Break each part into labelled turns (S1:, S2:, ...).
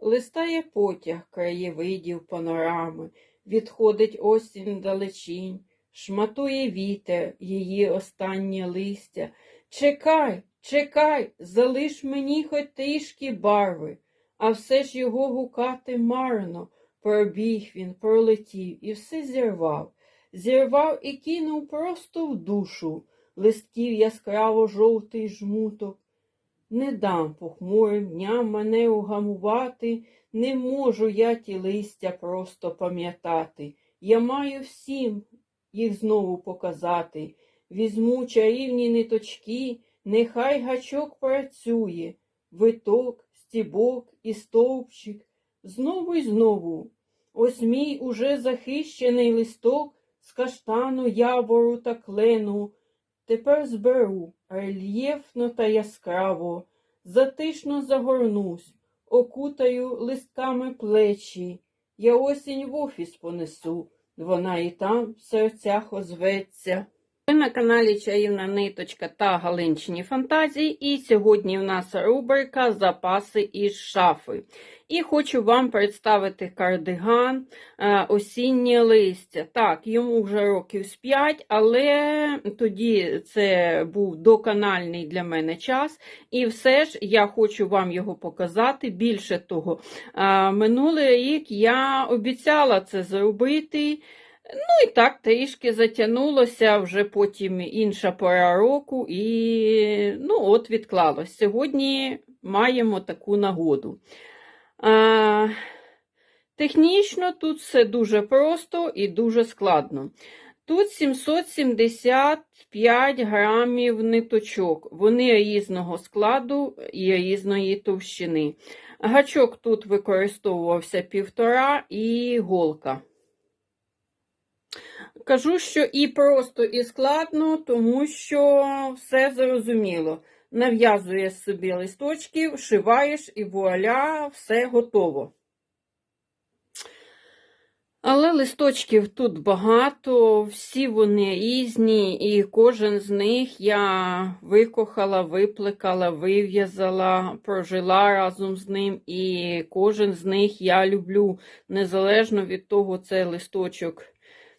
S1: Листає потяг краєвидів панорами, відходить осінь далечінь, шматує вітер її останнє листя. Чекай, чекай, залиш мені хоч трішки барви, а все ж його гукати марно. Пробіг він, пролетів і все зірвав. Зірвав і кинув просто в душу листків яскраво жовтий жмуток. Не дам похмурим дням мене угамувати, не можу я ті листя просто пам'ятати. Я маю всім їх знову показати. Візьму чарівні ниточки, нехай гачок працює, виток, стібок і стовпчик. Знову й знову. Ось мій уже захищений листок з каштану, явору та клену. Тепер зберу рельєфно та яскраво, затишно загорнусь, окутаю листками плечі. Я осінь в офіс понесу, вона і там в серцях озветься. Ви на каналі Чаївна Ниточка та Галинчині Фантазії, і сьогодні в нас рубрика Запаси із шафи. І хочу вам представити кардиган е, осіннє листя. Так, йому вже років з 5, але тоді це був доканальний для мене час. І все ж я хочу вам його показати. Більше того, е, минулий рік я обіцяла це зробити. Ну і так трішки затягнулося, вже потім інша пора року, і ну от відклалось. Сьогодні маємо таку нагоду. А, технічно тут все дуже просто і дуже складно. Тут 775 грамів ниточок. Вони різного складу і різної товщини. Гачок тут використовувався півтора і голка. Кажу, що і просто, і складно, тому що все зрозуміло. Нав'язуєш собі листочків, шиваєш і вуаля, все готово. Але листочків тут багато, всі вони різні, і кожен з них я викохала, виплекала, вив'язала, прожила разом з ним, і кожен з них я люблю, незалежно від того, це листочок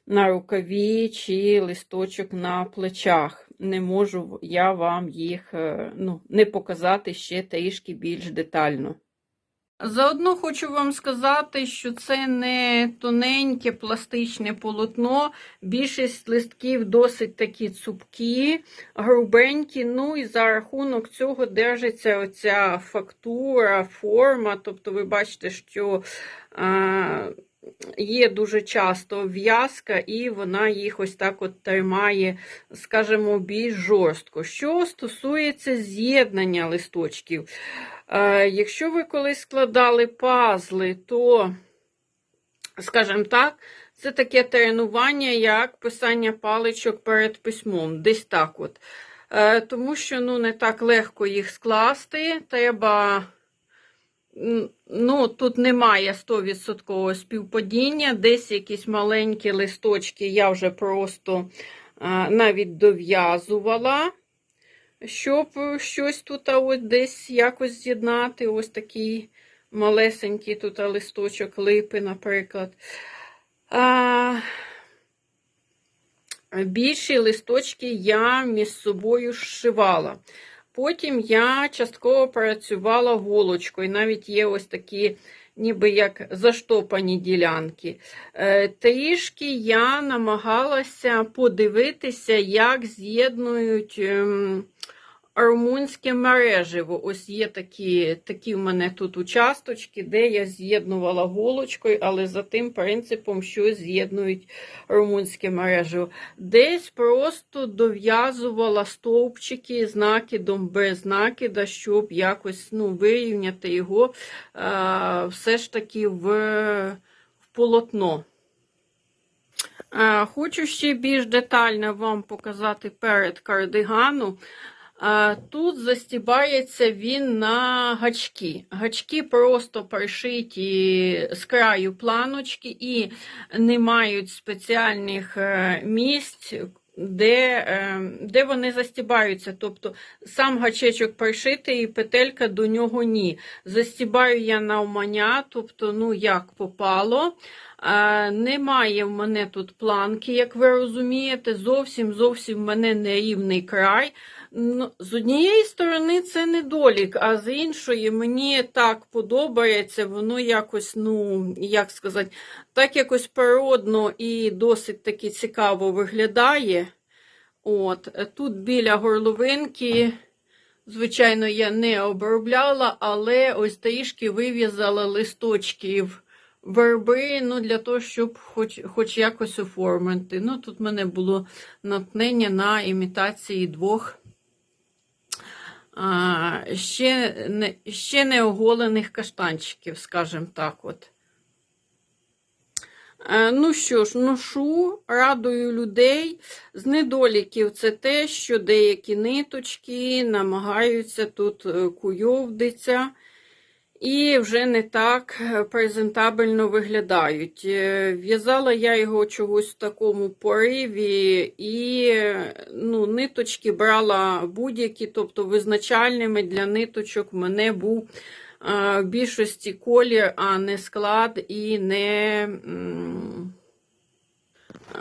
S1: на рукаві чи листочок на плечах. Не можу я вам їх е, ну, не показати ще трішки більш детально. Заодно хочу вам сказати, що це не тоненьке пластичне полотно. Більшість листків досить такі цупкі, грубенькі. Ну і за рахунок цього держиться оця фактура, форма. Тобто, ви бачите, що. А, Є дуже часто в'язка, і вона їх ось так от тримає, скажімо, більш жорстко. Що стосується з'єднання листочків, е, якщо ви колись складали пазли, то, скажімо так, це таке тренування, як писання паличок перед письмом. Десь так от. Е, тому що ну, не так легко їх скласти, треба. Ну, Тут немає 100% співпадіння, десь якісь маленькі листочки я вже просто а, навіть дов'язувала, щоб щось тут ось десь якось з'єднати. Ось такий малесенький тут листочок липи, наприклад. А, Більші листочки я між собою зшивала. Потім я частково працювала голочкою. Навіть є ось такі, ніби як заштопані ділянки. Е, трішки я намагалася подивитися, як з'єднують ем, румунське мереживо. Ось є такі такі в мене тут участочки, де я з'єднувала голочкою, але за тим принципом, що з'єднують румунське мереживо. Десь просто дов'язувала стовпчики з накидом без накида, щоб якось ну, вирівняти його а, все ж таки в, в полотно. Хочу ще більш детально вам показати перед кардигану. Тут застібається він на гачки. Гачки просто пришиті з краю планочки і не мають спеціальних е, місць, де, е, де вони застібаються. Тобто сам гачечок пришитий і петелька до нього ні. Застібаю я навмання, тобто, ну як попало. Е, Немає в мене тут планки, як ви розумієте, зовсім зовсім в мене нерівний край. Ну, з однієї сторони це недолік, а з іншої мені так подобається, воно якось, ну, як сказати, так якось природно і досить таки цікаво виглядає. От, тут біля горловинки, звичайно, я не обробляла, але ось трішки вив'язала листочків верби, ну, для того, щоб хоч, хоч якось оформити. Ну, тут в мене було натхнення на імітації двох ще, не, ще не оголених каштанчиків, скажімо так. от. Е, Ну що ж, ношу, радую людей. З недоліків це те, що деякі ниточки намагаються тут е, куйовдиться і вже не так е, презентабельно виглядають. Е, В'язала я його чогось в такому пориві, і ну, ниточки брала будь-які, тобто визначальними для ниточок в мене був в більшості колір, а не склад і не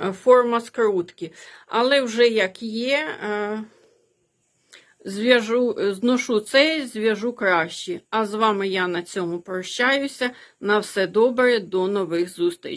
S1: е, форма скрутки. Але вже як є, зв'яжу, зношу цей, зв'яжу краще. А з вами я на цьому прощаюся. На все добре, до нових зустрічей.